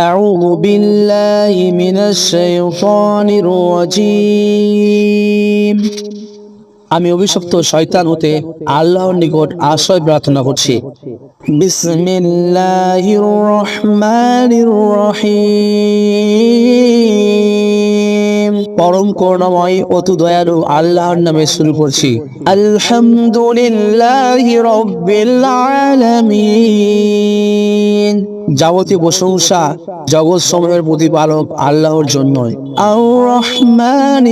أعوذ بالله من الشيطان الرجيم আমি অভিশপ্ত শয়তান হতে আল্লাহর নিকট আশ্রয় প্রার্থনা করছি বিসমিল্লাহির রহমানির রহিম পরম করুণাময় অতি দয়ালু আল্লাহর নামে শুরু করছি আলহামদুলিল্লাহি রাব্বিল আলামিন যাবতীয় প্রশংসা জগৎ সমূহের প্রতিপালক আল্লাহর জন্যই।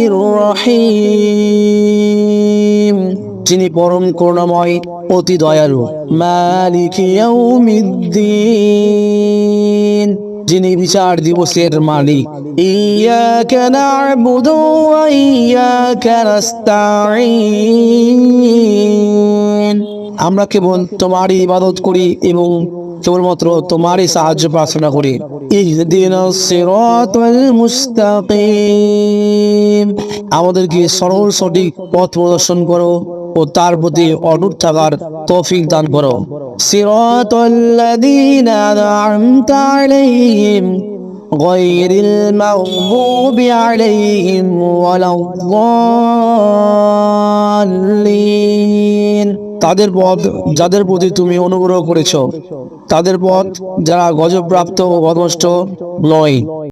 রহিম। যিনি পরম করুণাময় অতি দয়ালু। মালিক ইয়াউমিদ্দিন। যিনি বিচার দিবসের মালিক। ইয়াকা না'বুদু ওয়া ইয়াকা নাস্তাঈন। আমরা কেবল তোমারই ইবাদত করি এবং কেবলমাত্র তোমারই সাহায্য প্রার্থনা করি ইহদিনাস সিরাতাল মুস্তাকিম আমাদেরকে সরল সঠিক পথ প্রদর্শন করো ও তার প্রতি অটুট থাকার তৌফিক দান করো সিরাতাল্লাযীনা আন'আমতা আলাইহিম غير المغضوب عليهم ولا الضالين তাদের পথ যাদের প্রতি তুমি অনুগ্রহ করেছ তাদের পথ যারা গজবপ্রাপ্ত ও বদনষ্ট নয়।